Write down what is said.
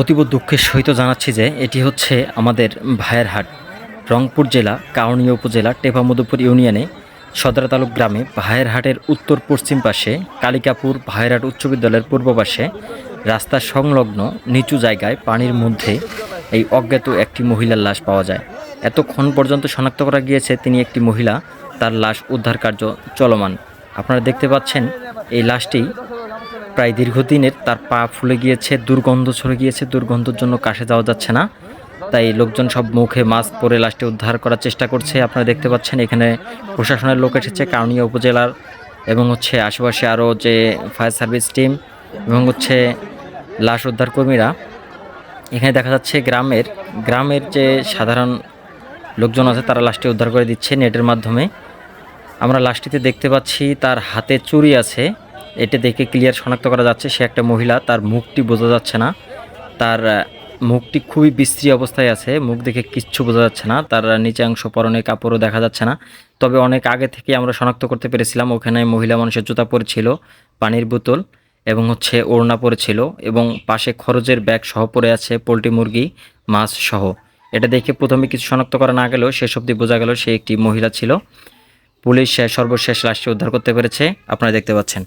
অতীব দুঃখের সহিত জানাচ্ছি যে এটি হচ্ছে আমাদের ভাইয়ের হাট, রংপুর জেলা, কাউনিয়া উপজেলা, টেপামধুপুর ইউনিয়নে সদর তালুক গ্রামে ভাইয়ের হাটের উত্তর পশ্চিম পাশে কালিকাপুর ভাইয়েরহাট উচ্চ বিদ্যালয়ের পূর্ব পাশে রাস্তার সংলগ্ন নিচু জায়গায় পানির মধ্যে এই অজ্ঞাত একটি মহিলার লাশ পাওয়া যায়। এতক্ষণ পর্যন্ত শনাক্ত করা গিয়েছে তিনি একটি মহিলা, তার লাশ উদ্ধার কার্য চলমান। আপনারা দেখতে পাচ্ছেন এই লাশটি প্রায় দীর্ঘদিনের তার পা ফুলে গিয়েছে, দুর্গন্ধ ছড়ে গিয়েছে, দুর্গন্ধের জন্য কাশে যাওয়া যাচ্ছে না। তাই লোকজন সব মুখে মাস্ক পরে লাশটি উদ্ধার করার চেষ্টা করছে। আপনারা দেখতে পাচ্ছেন এখানে প্রশাসনের লোক এসেছে, কাউনিয়া উপজেলার এবং হচ্ছে আশেপাশে আরও যে ফায়ার সার্ভিস টিম এবং হচ্ছে লাশ উদ্ধার কর্মীরা। এখানে দেখা যাচ্ছে গ্রামের গ্রামের যে সাধারণ লোকজন আছে, তারা লাশটি উদ্ধার করে দিচ্ছে নেটের মাধ্যমে। আমরা লাশটিতে দেখতে পাচ্ছি তার হাতে চুরি আছে। এটা দেখে ক্লিয়ার শনাক্ত করা যাচ্ছে, সে একটা মহিলা, তার মুখটি বোঝা যাচ্ছে না। তার মুখটি খুবই বিশ্রী অবস্থায় আছে, মুখ দেখে কিচ্ছু বোঝা যাচ্ছে না। তার নিচে অংশ পরনে কাপড়ও দেখা যাচ্ছে না। তবে অনেক আগে থেকে আমরা শনাক্ত করতে পেরেছিলাম, ওখানে মহিলা মানুষের জুতা পরেছিল, পানির বোতল এবং হচ্ছে ওড়না পরেছিল এবং পাশে খরচের ব্যাগ সহ পড়ে আছে পোলট্রি মুরগি, মাছ সহ। এটা দেখে প্রথমে কিছু শনাক্ত করা না গেলেও শেষ অবধি বোঝা গেল সে একটি মহিলা ছিল। পুলিশ সর্বশেষ লাশটি উদ্ধার করতে পেরেছে, আপনারা দেখতে পাচ্ছেন।